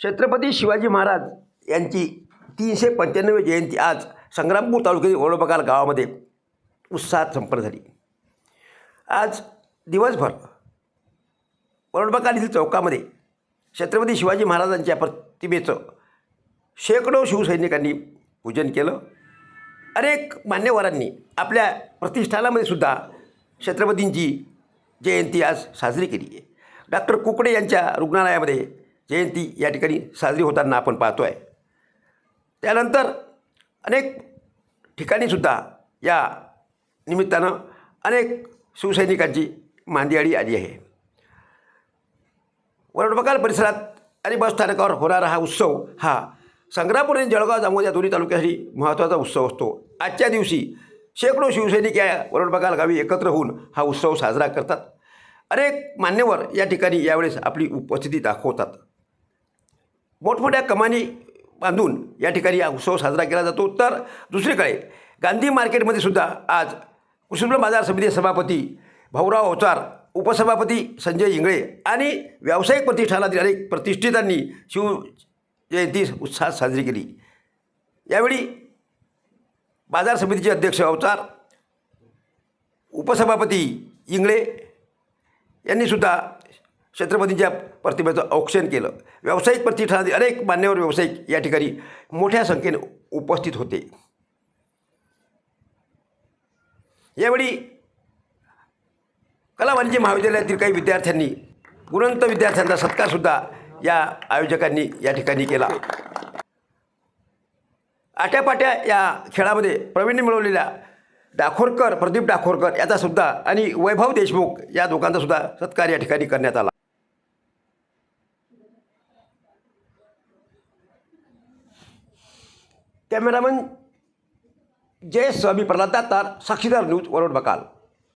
छत्रपती शिवाजी महाराज यांची तीनशे पंच्याण्णवी जयंती आज संग्रामपूर तालुक्यातील ओळबकाल गावामध्ये उत्साहात संपन्न झाली. आज दिवसभर ओळबकाल येथील चौकामध्ये छत्रपती शिवाजी महाराजांच्या प्रतिमेचं शेकडो शिवसैनिकांनी पूजन केलं. अनेक मान्यवरांनी आपल्या प्रतिष्ठानामध्ये सुद्धा छत्रपतींची जयंती आज साजरी केली आहे. डॉक्टर कुकडे यांच्या रुग्णालयामध्ये जयंती या ठिकाणी साजरी होताना आपण पाहतो आहे त्यानंतर अनेक ठिकाणीसुद्धा या निमित्तानं अनेक शिवसैनिकांची मांदियाळी आली आहे. वरडबकाल परिसरात आणि बसस्थानकावर होणारा हा उत्सव हा संग्रामपूर आणि जळगाव जामोद या दोन्ही तालुक्यासाठी महत्त्वाचा उत्सव असतो. आजच्या दिवशी शेकडो शिवसैनिक या वरडबकाल गावी एकत्र होऊन हा उत्सव साजरा करतात. अनेक मान्यवर या ठिकाणी यावेळेस आपली उपस्थिती दाखवतात. मोठमोठ्या कमानी बांधून या ठिकाणी हा उत्सव साजरा केला जातो. तर दुसरीकडे गांधी मार्केटमध्ये सुद्धा आज कुसुम बाजार समिती सभापती भाऊराव अवचार उपसभापती संजय इंगळे आणि व्यावसायिक प्रतिष्ठानातील अनेक प्रतिष्ठितांनी शिव जयंती उत्साहात साजरी केली. यावेळी बाजार समितीचे अध्यक्ष अवचार उपसभापती इंगळे यांनी सुद्धा छत्रपतींच्या प्रतिमेचं औक्षण केलं. व्यावसायिक प्रतिष्ठानातील अनेक मान्यवर व्यावसायिक या ठिकाणी मोठ्या संख्येने उपस्थित होते. यावेळी कला वाणिज्य महाविद्यालयातील काही विद्यार्थ्यांनी गुणवंत विद्यार्थ्यांचा सत्कारसुद्धा या आयोजकांनी या ठिकाणी केला. आट्यापाट्या या खेळामध्ये प्रवीण मिळवलेल्या डाखोरकर प्रदीप डाखोरकर याचासुद्धा आणि वैभव देशमुख या दोघांचासुद्धा सत्कार या ठिकाणी करण्यात आला. Cameraman Jayaswami Prahlad Tatar Sakshidar news Varod ಬಕಾಲ್